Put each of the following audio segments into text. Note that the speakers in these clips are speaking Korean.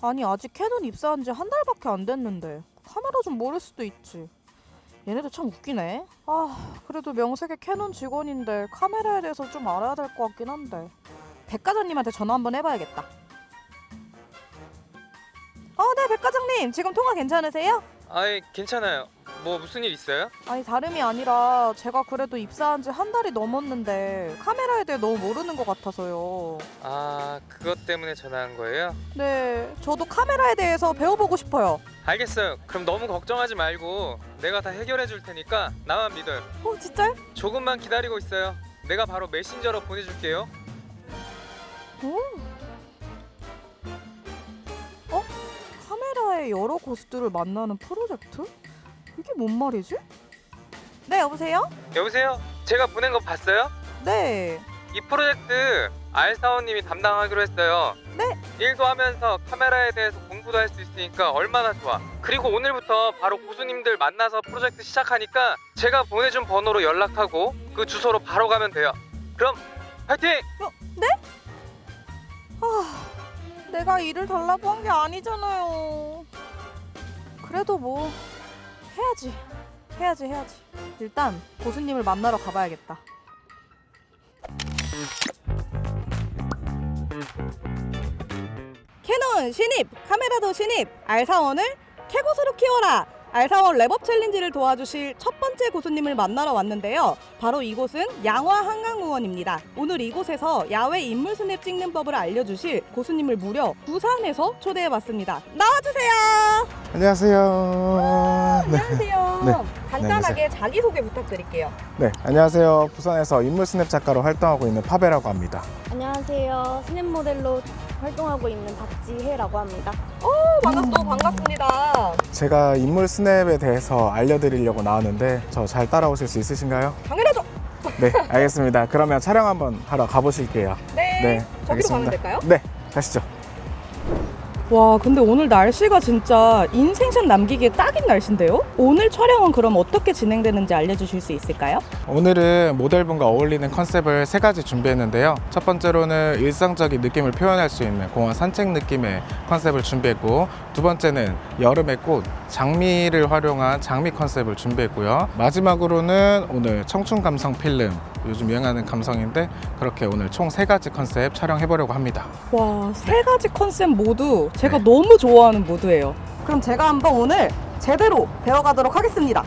아니 아직 캐논 입사한 지 한 달밖에 안 됐는데 카메라 좀 모를 수도 있지. 얘네도 참 웃기네. 아 그래도 명색의 캐논 직원인데 카메라에 대해서 좀 알아야 될 것 같긴 한데. 백 과장님한테 전화 한번 해봐야겠다. 어, 네, 백 과장님. 지금 통화 괜찮으세요? 아이 괜찮아요. 뭐 무슨 일 있어요? 아니 다름이 아니라 제가 그래도 입사한 지 한 달이 넘었는데 카메라에 대해 너무 모르는 것 같아서요. 아 그것 때문에 전화한 거예요? 네, 저도 카메라에 대해서 배워보고 싶어요. 알겠어요. 그럼 너무 걱정하지 말고 내가 다 해결해 줄 테니까 나만 믿어요. 어, 진짜요? 조금만 기다리고 있어요. 내가 바로 메신저로 보내줄게요. 카 메라에 여러 고수들을 만나는 프로젝트? 이게 뭔 말이지? 네, 여보세요? 여보세요? 제가 보낸 거 봤어요? 네. 이 프로젝트 알사원님이 담당하기로 했어요. 네. 일도 하면서 카메라에 대해서 공부도 할 수 있으니까 얼마나 좋아. 그리고 오늘부터 바로 고수님들 만나서 프로젝트 시작하니까 제가 보내준 번호로 연락하고 그 주소로 바로 가면 돼요. 그럼 파이팅! 아, 내가 일을 달라고 한 게 아니잖아요. 그래도 뭐 해야지. 해야지, 해야지. 일단 고수님을 만나러 가봐야겠다. 캐논 신입, 카메라도 신입, 알사원을 캐고수로 키워라. 알사원 랩업 챌린지를 도와주실 첫 번째 고수님을 만나러 왔는데요. 바로 이곳은 양화 한강공원입니다. 오늘 이곳에서 야외 인물 스냅 찍는 법을 알려주실 고수님을 무려 부산에서 초대해봤습니다. 나와주세요. 안녕하세요. 네. 안녕하세요. 네. 간단하게 자기소개 부탁드릴게요. 네, 안녕하세요. 부산에서 인물 스냅 작가로 활동하고 있는 파베라고 합니다. 안녕하세요. 스냅 모델로 활동하고 있는 박지혜라고 합니다. 어, 반갑습니다. 반갑습니다. 제가 인물 스냅에 대해서 알려드리려고 나왔는데 저 잘 따라오실 수 있으신가요? 당연하죠. 네, 알겠습니다. 그러면 촬영 한번 하러 가보실게요. 네. 네, 저기로. 가면 될까요? 네, 가시죠. 와, 근데 오늘 날씨가 진짜 인생샷 남기기에 딱인 날씨인데요? 오늘 촬영은 그럼 어떻게 진행되는지 알려주실 수 있을까요? 오늘은 모델분과 어울리는 컨셉을 세 가지 준비했는데요. 첫 번째로는 일상적인 느낌을 표현할 수 있는 공원 산책 느낌의 컨셉을 준비했고, 두 번째는 여름의 꽃, 장미를 활용한 장미 컨셉을 준비했고요. 마지막으로는 오늘 청춘 감성 필름, 요즘 유행하는 감성인데 그렇게 오늘 총 세 가지 컨셉 촬영해보려고 합니다. 와, 세 가지 컨셉 모두 제가 네. 너무 좋아하는 모드예요. 그럼 제가 한번 오늘 제대로 배워가도록 하겠습니다.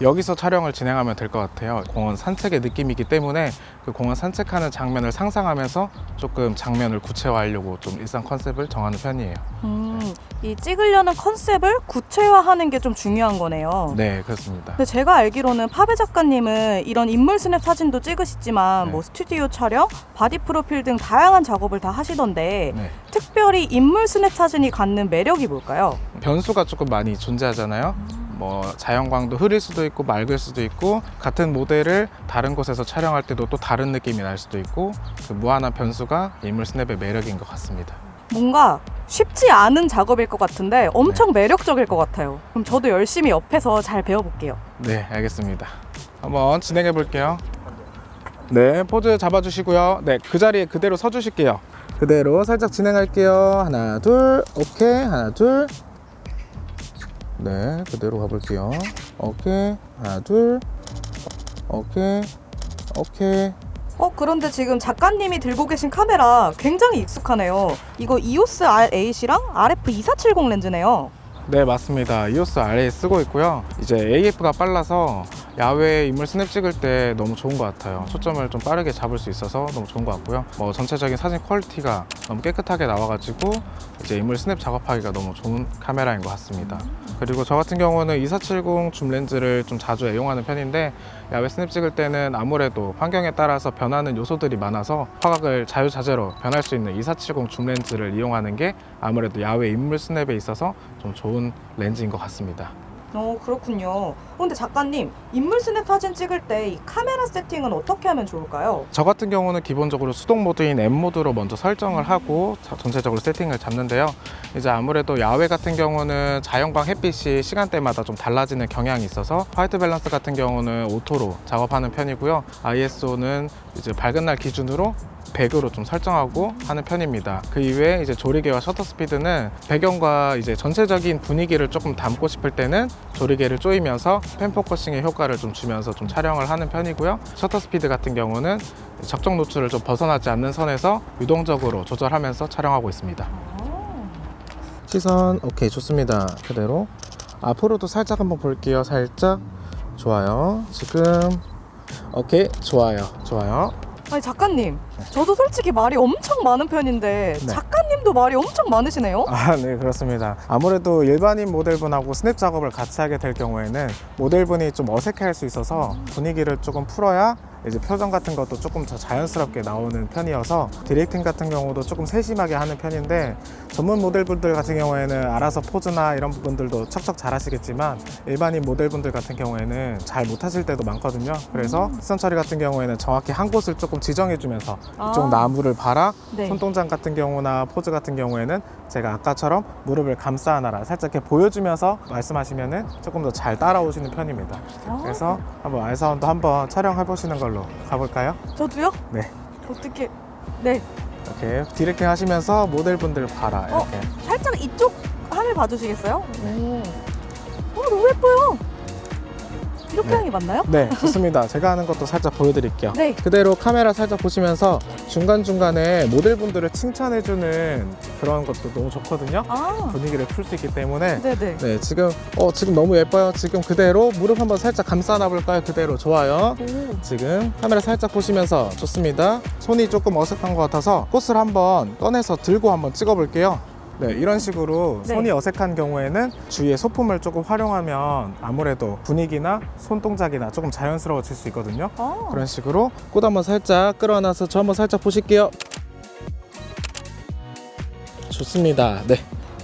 여기서 촬영을 진행하면 될 것 같아요. 공원 산책의 느낌이기 때문에 그 공원 산책하는 장면을 상상하면서 조금 장면을 구체화하려고 좀 일상 컨셉을 정하는 편이에요. 음, 이 찍으려는 컨셉을 구체화하는 게 좀 중요한 거네요. 네, 그렇습니다. 근데 제가 알기로는 파베 작가님은 이런 인물 스냅 사진도 찍으시지만 네. 뭐 스튜디오 촬영, 바디 프로필 등 다양한 작업을 다 하시던데 네. 특별히 인물 스냅 사진이 갖는 매력이 뭘까요? 변수가 조금 많이 존재하잖아요. 뭐 자연광도 흐릴 수도 있고 맑을 수도 있고 같은 모델을 다른 곳에서 촬영할 때도 또 다른 느낌이 날 수도 있고 그 무한한 변수가 인물 스냅의 매력인 것 같습니다. 뭔가 쉽지 않은 작업일 것 같은데 엄청 매력적일 것 같아요. 그럼 저도 열심히 옆에서 잘 배워볼게요. 네, 알겠습니다. 한번 진행해 볼게요. 네, 포즈 잡아주시고요. 네, 그 자리에 그대로 서주실게요. 그대로 살짝 진행할게요. 하나, 둘, 오케이. 하나, 둘. 네, 그대로 가볼게요. 오케이. 하나, 둘. 오케이. 오케이. 어, 그런데 지금 작가님이 들고 계신 카메라 굉장히 익숙하네요. 이거 EOS R8이랑 RF 2470 렌즈네요. 네, 맞습니다. EOS RA 쓰고 있고요. 이제 AF가 빨라서 야외 인물 스냅 찍을 때 너무 좋은 것 같아요. 초점을 좀 빠르게 잡을 수 있어서 너무 좋은 것 같고요. 뭐 전체적인 사진 퀄리티가 너무 깨끗하게 나와가지고 이제 인물 스냅 작업하기가 너무 좋은 카메라인 것 같습니다. 그리고 저 같은 경우는 2470 줌 렌즈를 좀 자주 애용하는 편인데 야외 스냅 찍을 때는 아무래도 환경에 따라서 변하는 요소들이 많아서 화각을 자유자재로 변할 수 있는 2470 줌 렌즈를 이용하는 게 아무래도 야외 인물 스냅에 있어서 좀 좋은 렌즈인 것 같습니다. 어, 그렇군요. 근데 작가님, 인물 스냅 사진 찍을 때 이 카메라 세팅은 어떻게 하면 좋을까요? 저 같은 경우는 기본적으로 수동 모드인 M 모드로 먼저 설정을 하고 자- 전체적으로 세팅을 잡는데요. 이제 아무래도 야외 같은 경우는 자연광 햇빛이 시간대마다 좀 달라지는 경향이 있어서 화이트 밸런스 같은 경우는 오토로 작업하는 편이고요. ISO는 이제 밝은 날 기준으로 100으로 좀 설정하고 하는 편입니다. 그 이외에 이제 조리개와 셔터 스피드는 배경과 이제 전체적인 분위기를 조금 담고 싶을 때는 조리개를 조이면서 펜 포커싱의 효과를 좀 주면서 좀 촬영을 하는 편이고요. 셔터 스피드 같은 경우는 적정 노출을 좀 벗어나지 않는 선에서 유동적으로 조절하면서 촬영하고 있습니다. 시선 오케이 좋습니다. 그대로 앞으로도 살짝 한번 볼게요. 살짝 좋아요. 지금 오케이 좋아요. 좋아요. 아니 작가님, 저도 솔직히 말이 엄청 많은 편인데 네. 작가님도 말이 엄청 많으시네요. 아, 네, 그렇습니다. 아무래도 일반인 모델분하고 스냅 작업을 같이 하게 될 경우에는 모델분이 좀 어색해 할 수 있어서 분위기를 조금 풀어야 이제 표정 같은 것도 조금 더 자연스럽게 나오는 편이어서 디렉팅 같은 경우도 조금 세심하게 하는 편인데 전문 모델분들 같은 경우에는 알아서 포즈나 이런 부분들도 척척 잘 하시겠지만 일반인 모델분들 같은 경우에는 잘 못하실 때도 많거든요. 그래서 시선 처리 같은 경우에는 정확히 한 곳을 조금 지정해주면서 이쪽 아. 나무를 봐라 네. 손동작 같은 경우나 포즈 같은 경우에는 제가 아까처럼 무릎을 감싸 안아라 살짝 이렇게 보여주면서 말씀하시면은 조금 더 잘 따라오시는 편입니다. 아. 그래서 한번 알사운드 한번 촬영해 보시는 걸로 가볼까요? 저도요? 네. 어떻게? 네, 이렇게 디렉팅 하시면서 모델분들 봐라 어? 이렇게. 살짝 이쪽 화면 봐주시겠어요? 오, 어, 너무 예뻐요. 네. 하는 게 맞나요? 네, 좋습니다. 제가 하는 것도 살짝 보여드릴게요. 네. 그대로 카메라 살짝 보시면서 중간중간에 모델분들을 칭찬해주는 그런 것도 너무 좋거든요. 아, 분위기를 풀 수 있기 때문에 네네. 네, 지금 어 지금 너무 예뻐요. 지금 그대로 무릎 한번 살짝 감싸 안아 볼까요? 그대로 좋아요. 오, 지금 카메라 살짝 보시면서 좋습니다. 손이 조금 어색한 것 같아서 꽃을 한번 꺼내서 들고 한번 찍어 볼게요. 네, 이런 식으로 네. 손이 어색한 경우에는 주위에 소품을 조금 활용하면 아무래도 분위기나 손 동작이나 조금 자연스러워질 수 있거든요. 아, 그런 식으로 꽃 한번 살짝 끌어놔서 저 한번 살짝 보실게요. 좋습니다. 네.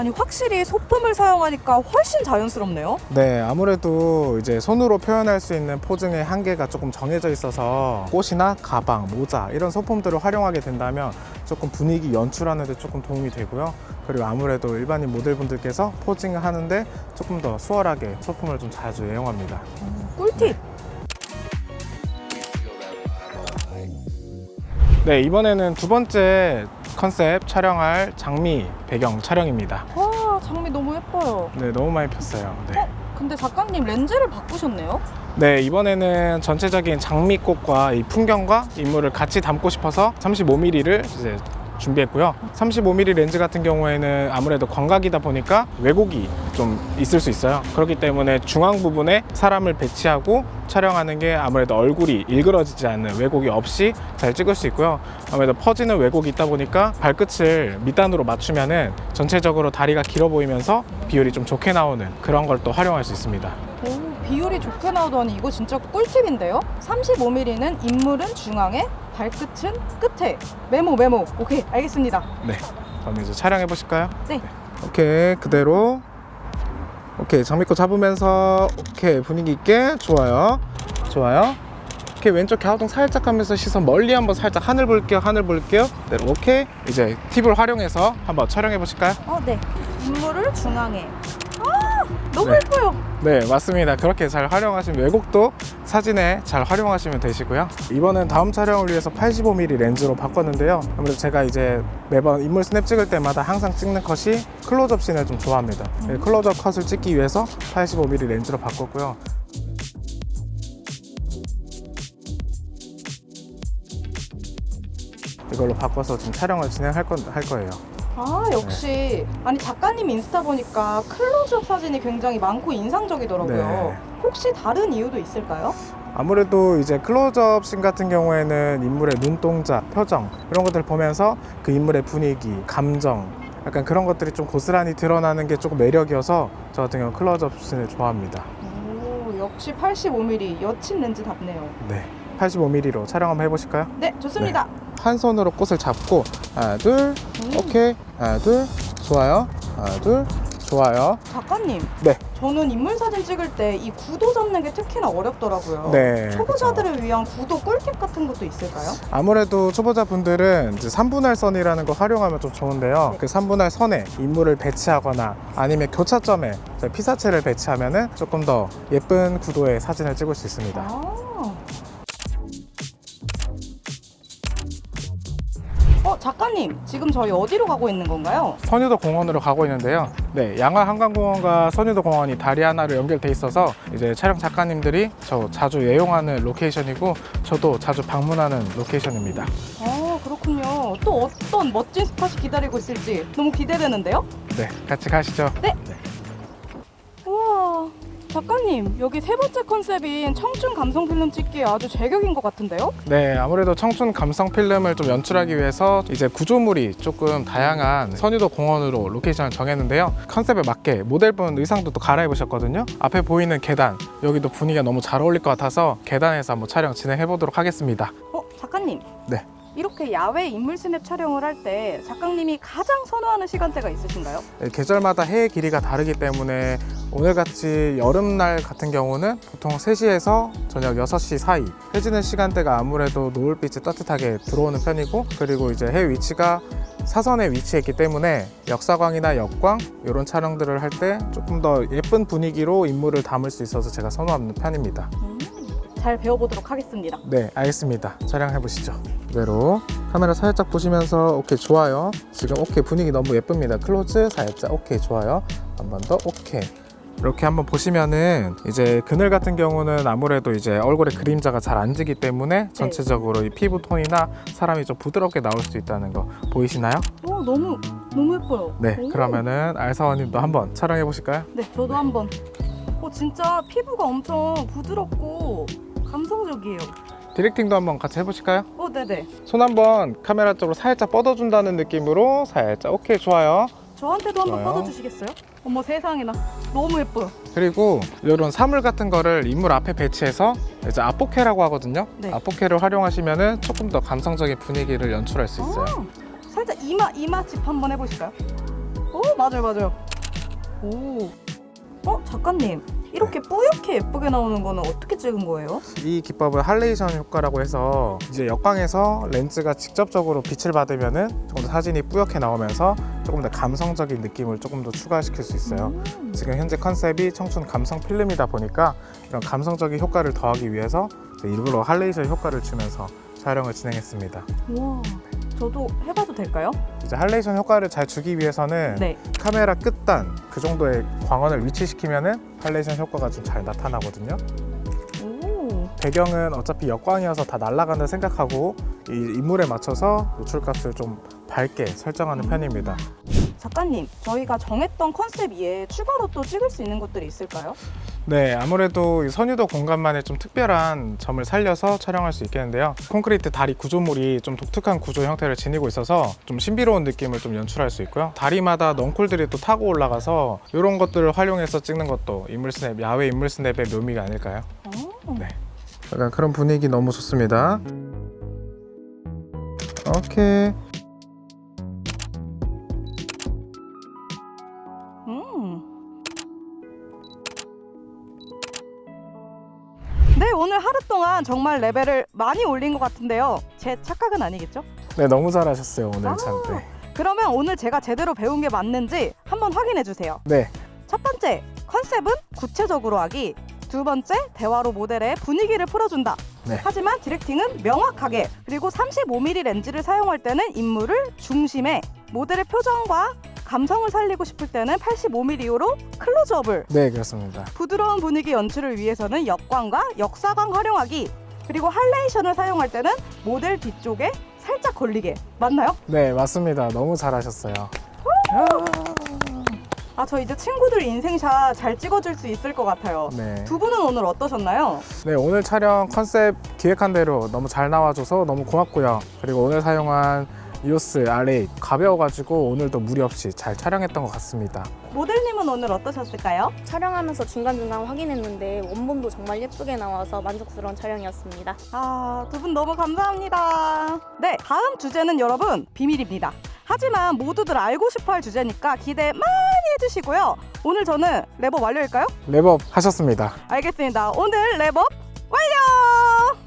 아니 확실히 소품을 사용하니까 훨씬 자연스럽네요. 네, 아무래도 이제 손으로 표현할 수 있는 포징의 한계가 조금 정해져 있어서 꽃이나 가방, 모자 이런 소품들을 활용하게 된다면 조금 분위기 연출하는 데 조금 도움이 되고요. 그리고 아무래도 일반인 모델분들께서 포징을 하는데 조금 더 수월하게 소품을 좀 자주 애용합니다. 꿀팁. 네, 이번에는 두 번째 컨셉 촬영할 장미 배경 촬영입니다. 와, 장미 너무 예뻐요. 네, 너무 많이 폈어요. 네. 근데 작가님 렌즈를 바꾸셨네요. 네, 이번에는 전체적인 장미꽃과 이 풍경과 인물을 같이 담고 싶어서 35mm를 이제 준비했고요. 35mm 렌즈 같은 경우에는 아무래도 광각이다 보니까 왜곡이 좀 있을 수 있어요. 그렇기 때문에 중앙 부분에 사람을 배치하고 촬영하는 게 아무래도 얼굴이 일그러지지 않는 왜곡이 없이 잘 찍을 수 있고요. 아무래도 퍼지는 왜곡이 있다 보니까 발끝을 밑단으로 맞추면은 전체적으로 다리가 길어 보이면서 비율이 좀 좋게 나오는 그런 걸 또 활용할 수 있습니다. 오, 비율이 좋게 나오더니 이거 진짜 꿀팁인데요. 35mm는 인물은 중앙에, 발끝은 끝에. 메모 메모. 오케이, 알겠습니다. 네. 그럼 이제 촬영해 보실까요? 네. 오케이 그대로. 오케이 장미꽃 잡으면서 오케이 분위기 있게 좋아요. 좋아요. 오케이 왼쪽 갸우동 살짝 하면서 시선 멀리 한번 살짝 하늘 볼게요. 하늘 볼게요. 네, 오케이 이제 팁을 활용해서 한번 촬영해 보실까요? 어, 네. 인물을 중앙에. 아, 너무 네. 예뻐요. 네 맞습니다. 그렇게 잘 활용하시면 왜곡도 사진에 잘 활용하시면 되시고요. 이번엔 다음 촬영을 위해서 85mm 렌즈로 바꿨는데요. 아무래도 제가 이제 매번 인물 스냅 찍을 때마다 항상 찍는 컷이 클로즈업 씬을 좀 좋아합니다. 네, 클로즈업 컷을 찍기 위해서 85mm 렌즈로 바꿨고요. 이걸로 바꿔서 지금 촬영을 진행할 건, 할 거예요. 아, 역시. 아니, 작가님 인스타 보니까 클로즈업 사진이 굉장히 많고 인상적이더라고요. 네. 혹시 다른 이유도 있을까요? 아무래도 이제 클로즈업 씬 같은 경우에는 인물의 눈동자, 표정 이런 것들을 보면서 그 인물의 분위기, 감정 약간 그런 것들이 좀 고스란히 드러나는 게 조금 매력이어서 저 같은 경우 클로즈업 씬을 좋아합니다. 오, 역시 85mm 여친 렌즈답네요. 네. 85mm로 촬영 한번 해보실까요? 네, 좋습니다. 한 손으로 꽃을 잡고 하나 둘 음. 오케이 하나 둘 좋아요 하나 둘 좋아요. 작가님. 네. 저는 인물 사진 찍을 때 이 구도 잡는 게 특히나 어렵더라고요. 네. 초보자들을 위한 구도 꿀팁 같은 것도 있을까요? 아무래도 초보자분들은 이제 3분할 선이라는 걸 활용하면 좀 좋은데요. 네. 그 3분할 선에 인물을 배치하거나 아니면 교차점에 이제 피사체를 배치하면은 조금 더 예쁜 구도의 사진을 찍을 수 있습니다. 아. 작가님, 지금 저희 어디로 가고 있는 건가요? 선유도 공원으로 가고 있는데요. 네, 양화 한강공원과 선유도 공원이 다리 하나로 연결돼 있어서 이제 촬영 작가님들이 저 자주 애용하는 로케이션이고 저도 자주 방문하는 로케이션입니다. 아, 그렇군요. 또 어떤 멋진 스팟이 기다리고 있을지 너무 기대되는데요? 네, 같이 가시죠. 우와, 작가님, 여기 세 번째 컨셉인 청춘 감성 필름 찍기에 아주 제격인 것 같은데요? 네, 아무래도 청춘 감성 필름을 좀 연출하기 위해서 이제 구조물이 조금 다양한 선유도 공원으로 로케이션을 정했는데요. 컨셉에 맞게 모델분 의상도 또 갈아입으셨거든요. 앞에 보이는 계단, 여기도 분위기가 너무 잘 어울릴 것 같아서 계단에서 한번 촬영 진행해 보도록 하겠습니다. 어, 작가님. 네. 이렇게 야외 인물 스냅 촬영을 할 때 작가님이 가장 선호하는 시간대가 있으신가요? 네, 계절마다 해의 길이가 다르기 때문에 오늘같이 여름날 같은 경우는 보통 3시에서 저녁 6시 사이 해지는 시간대가 아무래도 노을빛이 따뜻하게 들어오는 편이고 그리고 이제 해 위치가 사선에 위치해 있기 때문에 역사광이나 역광 이런 촬영들을 할 때 조금 더 예쁜 분위기로 인물을 담을 수 있어서 제가 선호하는 편입니다. 음, 잘 배워보도록 하겠습니다. 네, 알겠습니다. 촬영해 보시죠. 그대로 카메라 살짝 보시면서 오케이 좋아요. 지금 오케이 분위기 너무 예쁩니다. 클로즈 살짝 오케이 좋아요. 한 번 더 오케이. 이렇게 한번 보시면은 이제 그늘 같은 경우는 아무래도 이제 얼굴에 그림자가 잘 안 지기 때문에 전체적으로 이 피부 톤이나 사람이 좀 부드럽게 나올 수 있다는 거 보이시나요? 오, 너무 너무 예뻐요. 네, 오. 그러면은 알사원님도 한번 촬영해 보실까요? 네, 저도 한번. 어, 진짜 피부가 엄청 부드럽고 감성적이에요. 디렉팅도 한번 같이 해보실까요? 어, 네네. 손 한번 카메라 쪽으로 살짝 뻗어준다는 느낌으로 살짝 오케이 좋아요. 저한테도 한번 좋아요. 뻗어주시겠어요? 어머 세상에나 너무 예뻐요. 그리고 이런 사물 같은 거를 인물 앞에 배치해서 이제 아포케라고 하거든요. 네. 아포케를 활용하시면은 조금 더 감성적인 분위기를 연출할 수 있어요. 아, 살짝 이마 이마 집 한번 해보실까요? 오 맞아요 맞아요. 오. 어 작가님 이렇게 뿌옇게 예쁘게 나오는 거는 어떻게 찍은 거예요? 이 기법을 할레이션 효과라고 해서 이제 역광에서 렌즈가 직접적으로 빛을 받으면은 조금 더 사진이 뿌옇게 나오면서 조금 더 감성적인 느낌을 조금 더 추가시킬 수 있어요. 음. 지금 현재 컨셉이 청춘 감성 필름이다 보니까 이런 감성적인 효과를 더하기 위해서 이제 일부러 할레이션 효과를 주면서 촬영을 진행했습니다. 우와. 저도 해봐도 될까요? 이제 할레이션 효과를 잘 주기 위해서는 네. 카메라 끝단 그 정도의 광원을 위치시키면은 할레이션 효과가 좀 잘 나타나거든요. 오. 배경은 어차피 역광이어서 다 날아간다 생각하고 이 인물에 맞춰서 노출값을 좀 밝게 설정하는 편입니다. 작가님 저희가 정했던 컨셉 이에 추가로 또 찍을 수 있는 것들이 있을까요? 네, 아무래도 이 선유도 공간만의 좀 특별한 점을 살려서 촬영할 수 있겠는데요. 콘크리트 다리 구조물이 좀 독특한 구조 형태를 지니고 있어서 좀 신비로운 느낌을 좀 연출할 수 있고요. 다리마다 넝쿨들이 또 타고 올라가서 이런 것들을 활용해서 찍는 것도 인물 스냅, 야외 인물 스냅의 묘미가 아닐까요? 오. 네. 약간 그런 분위기 너무 좋습니다. 오케이. 네, 오늘 하루 동안 정말 레벨을 많이 올린 것 같은데요. 제 착각은 아니겠죠? 네, 너무 잘하셨어요 오늘 아. 참. 네. 그러면 오늘 제가 제대로 배운 게 맞는지 한번 확인해 주세요. 네. 첫 번째, 컨셉은 구체적으로 하기. 두 번째, 대화로 모델의 분위기를 풀어준다. 네. 하지만 디렉팅은 명확하게 그리고 35mm 렌즈를 사용할 때는 인물을 중심에 모델의 표정과 감성을 살리고 싶을 때는 85mm로 클로즈업을 네, 그렇습니다. 부드러운 분위기 연출을 위해서는 역광과 역사광 활용하기 그리고 할레이션을 사용할 때는 모델 뒤쪽에 살짝 걸리게 맞나요? 네, 맞습니다. 너무 잘하셨어요. 아 저 이제 친구들 인생샷 잘 찍어줄 수 있을 것 같아요. 네. 두 분은 오늘 어떠셨나요? 네, 오늘 촬영 컨셉 기획한 대로 너무 잘 나와줘서 너무 고맙고요. 그리고 오늘 사용한 이오스 R8 가벼워가지고 오늘도 무리 없이 잘 촬영했던 것 같습니다. 모델님은 오늘 어떠셨을까요? 촬영하면서 중간중간 확인했는데 원본도 정말 예쁘게 나와서 만족스러운 촬영이었습니다. 아, 두 분 너무 감사합니다. 네, 다음 주제는 여러분 비밀입니다. 하지만 모두들 알고 싶어 할 주제니까 기대 많이 해주시고요. 오늘 저는 랩업 완료일까요? 랩업 하셨습니다. 알겠습니다. 오늘 랩업 완료!